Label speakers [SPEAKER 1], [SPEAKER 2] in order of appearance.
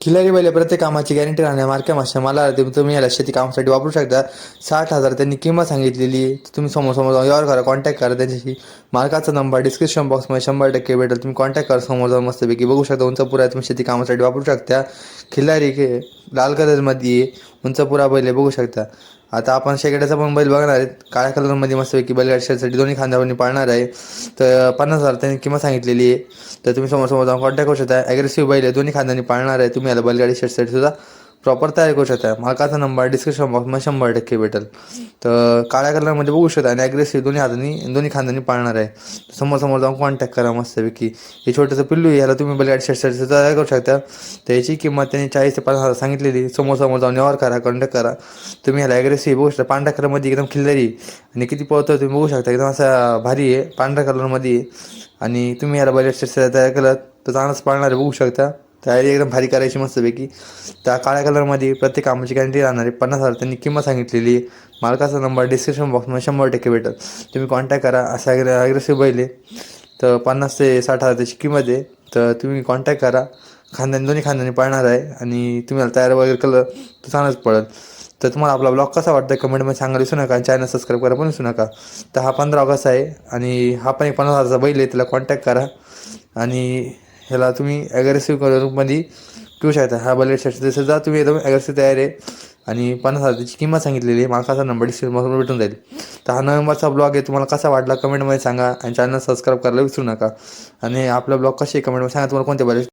[SPEAKER 1] खिलारी बैल प्रत्येक कामाची गॅरंटी राहणार मार्के मासे मला तुम्ही याला शेती कामासाठी वापरू शकता. साठ हजार त्यांनी किंमत सांगितलेली आहे. तुम्ही समोर समोर जाऊन यावर करा कॉन्टॅक्ट करा त्यांच्याशी. मालकाचा नंबर डिस्क्रिप्शन बॉक्समध्ये शंभर टक्के भेटेल. तुम्ही कॉन्टॅक्ट करा समोर जाऊन मस्तपैकी बघू शकता. उंचपुरा तुम्ही शेती कामासाठी वापरू शकता. खिलारी के लाल कलरमध्ये उंचपुरा बैल बघू शकता. आता आपण शेगड्याचा पण बैल बघणार आहेत. काळ्या कलरमध्ये मस्तपैकी बैलगाडीसाठी दोन्ही खांद्यावरनी पाळणार आहे. तर पन्नास हजार त्यांनी किंमत सांगितलेली आहे. तर तुम्ही समोर समोर जाऊन कॉन्टॅक्ट करू शकता. ॲग्रेसिव्ह बैल आहे दोन्ही खांद्यानी पाळणार आहे. तुम्ही याला बैलगाडी शर्टसाठी सुद्धा प्रॉपर तयार करू शकता. मालकाचा नंबर डिस्क्रिप्शन बॉक्समध्ये शंभर टक्के भेटेल. तर काळ्या कलरमध्ये बघू शकता. आणि ॲग्रेसिव्ह दोन्ही हातांनी दोन्ही खांद्यांनी पाळणार आहे. समोर समोर जाऊन कॉन्टॅक्ट करा मस्तपैकी. हे छोटंसं पिल्लू आहे. तुम्ही बलगाडी शेटसाठी तयार करू शकता. तर याची किंमत त्यांनी चाळीस ते पन्नास हजार सांगितलेली. समोर समोर जाऊन व्यवहार करा कॉन्टॅक्ट करा. तुम्ही याला ॲग्रेसिव्ह बघू शकता. पांढऱ्या कलरमध्ये एकदम खिल्लरी आणि किती पळतो तुम्ही बघू शकता. एकदम असा भारी आहे. पांढऱ्या कलरमध्ये आहे. आणि तुम्ही याला बैलगाडी शेटसाठी तयार केलं तर चांगलंच पाळणार आहे. बघू शकता. तयारी एकदम भारी करायची मस्तपैकी. त्या काळ्या कलरमध्ये प्रत्येक कामाची गॅरंटी राहणार आहे पन्नास हजार त्यांनी किंमत सांगितलेली. आहे मालकाचा नंबर डिस्क्रिप्शन बॉक्समध्ये शंभर टक्के भेटेल. तुम्ही कॉन्टॅक्ट करा. असं ॲग्रे ॲग्रेसिव्ह बैल. आहे तर पन्नास ते साठ हजार त्याची किंमत आहे. तर तुम्ही कॉन्टॅक्ट करा. खांद्याने दोन्ही खांद्याने पाळणार आहे. आणि तुम्हाला तयार वगैरे कलर तर चांगलाच पडेल. तर तुम्हाला आपला ब्लॉग कसा वाटतं कमेंटमध्ये सांगायला विसरू नका. आणि चॅनल सबस्क्राईब करा पण विसरू नका. तर हा पंधरा ऑगस्ट आहे. आणि हा पण एक पन्नास हजारचा बैल आहे. त्याला कॉन्टॅक्ट करा. आणि ह्याला तुम्ही ॲग्रेसिव्ह रूपमध्ये पिऊ शकता. हा बैल जसं तुम्ही एकदम ॲग्रेसिव्ह तयार आहे. आणि पन्नास हजार त्याची किंमत सांगितलेली आहे. कसा नंबर डिस्क्रिप्शनमधून भेटून जाईल. तर हा नोव्हेंबरचा ब्लॉग आहे. तुम्हाला कसा वाटला कमेंटमध्ये सांगा. आणि चॅनल सबस्क्राईब करायला विसरू नका. आणि आपला ब्लॉग कसे कमेंटमध्ये सांगा. तुम्हाला कोणते बलेट